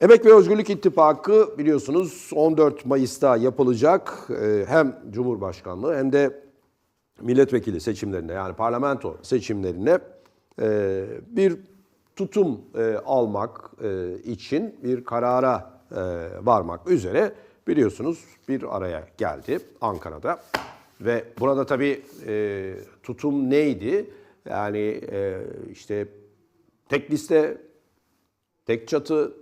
Emek ve Özgürlük İttifakı biliyorsunuz 14 Mayıs'ta yapılacak Ee, hem Cumhurbaşkanlığı hem de milletvekili seçimlerine yani parlamento seçimlerine e, bir tutum e, almak e, için bir karara varmak üzere biliyorsunuz bir araya geldi Ankara'da. Ve burada tabii tutum neydi? Yani işte tek liste, tek çatı,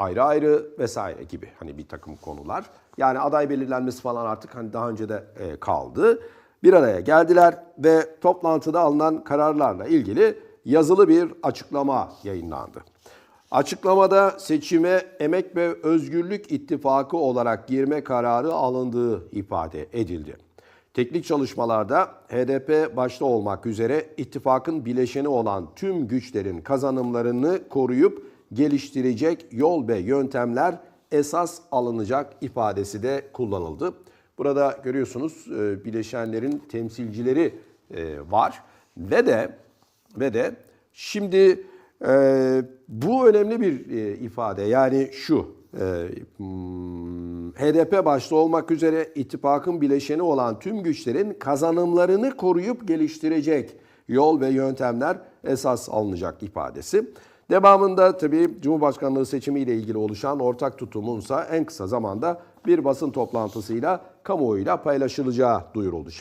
ayrı ayrı vesaire gibi hani bir takım konular. Yani aday belirlenmesi falan artık hani daha önce de e, kaldı. Bir araya geldiler ve toplantıda alınan kararlarla ilgili yazılı bir açıklama yayınlandı. Açıklamada seçime Emek ve Özgürlük İttifakı olarak girme kararı alındığı ifade edildi. Teknik çalışmalarda HDP başta olmak üzere ittifakın bileşeni olan tüm güçlerin kazanımlarını koruyup geliştirecek yol ve yöntemler esas alınacak ifadesi de kullanıldı. Burada görüyorsunuz e, bileşenlerin temsilcileri e, var ve de ve de şimdi e, bu önemli bir e, ifade yani şu e, hmm, HDP başta olmak üzere ittifakın bileşeni olan tüm güçlerin kazanımlarını koruyup geliştirecek yol ve yöntemler esas alınacak ifadesi. Devamında tabii Cumhurbaşkanlığı seçimiyle ilgili oluşan ortak tutumunsa en kısa zamanda bir basın toplantısıyla kamuoyuyla paylaşılacağı duyuruldu. Şimdi